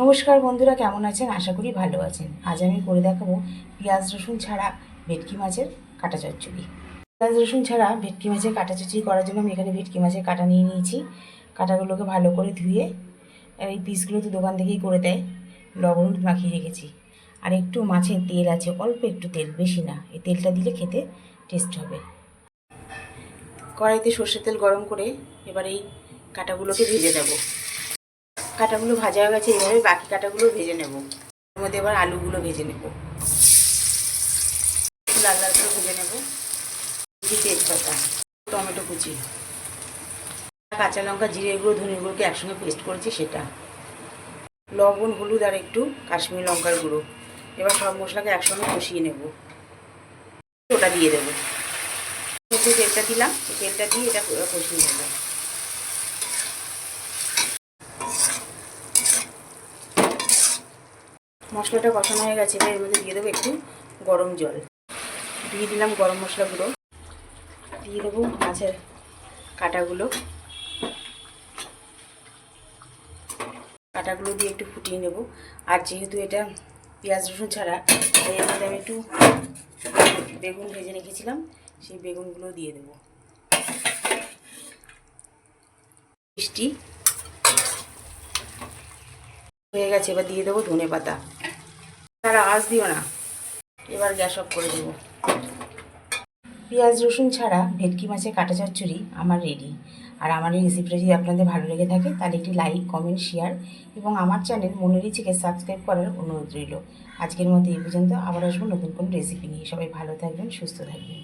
নমস্কার বন্ধুরা, কেমন আছেন? আশা করি ভালো আছেন। আজ আমি করে দেখাবো পেঁয়াজ, রসুন ছাড়া ভেটকি মাছের কাটা চচ্চড়ি। পেঁয়াজ, রসুন ছাড়া ভেটকি মাছের কাটা চচ্চড়ি করার জন্য আমি এখানে ভেটকি মাছের কাটা নিয়ে নিয়েছি। কাটাগুলোকে ভালো করে ধুয়ে এই পিসগুলো তো দোকান থেকেই করে দেয়। লবণ মাখিয়ে রেখেছি। আর একটু মাছের তেল আছে, অল্প একটু তেল, বেশি না। এই তেলটা দিলে খেতে টেস্ট হবে। কড়াইতে সর্ষের তেল গরম করে এবার এই কাটাগুলোকে ভেজে দেবো কাটাগুলো ভাজা হয়ে গেছে এইভাবে বাকি কাটাগুলো ভেজে নেব। এর মধ্যে এবার আলুগুলো ভেজে নেব। লাল লাল করে ভেজে নেব। তেজপাতা, টমেটো কুচি কাঁচা লঙ্কা, জিরে গুঁড়ো, ধনে গুঁড়োকে একসঙ্গে পেস্ট করেছি সেটা। লবণ, হলুদ আর একটু কাশ্মীরি লঙ্কার গুঁড়ো। এবার সব মশলাকে একসঙ্গে কষিয়ে নেব। ওটা দিয়ে দেবো। তেলটা দিলাম। তেলটা দিয়ে এটা কষিয়ে নেব। মশলাটা কষানো হয়ে গেছে, এবার এর মধ্যে দিয়ে দেবো একটু গরম জল। দিয়ে দিলাম গরম মশলা গুঁড়ো। দিয়ে দেবো মাছের কাটাগুলো। কাটাগুলো দিয়ে একটু ফুটিয়ে নেব। আর যেহেতু এটা পেঁয়াজ রসুন ছাড়া, তাই এর মধ্যে আমি একটু বেগুন ভেজে রেখেছিলাম, সেই বেগুনগুলো দিয়ে দেবো। মিষ্টি হয়ে গেছে, এবার দিয়ে দেবো ধনে পাতা তারা আজ দিও না। এবার গ্যাস অফ করে দেবো। পেঁয়াজ, রসুন ছাড়া ভেটকি মাছের কাটা চচ্চড়ি আমার রেডি আর আমার এই রেসিপিটা যদি আপনাদের ভালো লেগে থাকে, তাহলে একটি লাইক কমেন্ট শেয়ার এবং আমার চ্যানেল মনের ইচ্ছেকে সাবস্ক্রাইব করার অনুরোধ রইল। আজকের মতো এই পর্যন্ত, আবার আসব নতুন কোনো রেসিপি নিয়ে। সবাই ভালো থাকবেন, সুস্থ থাকবেন।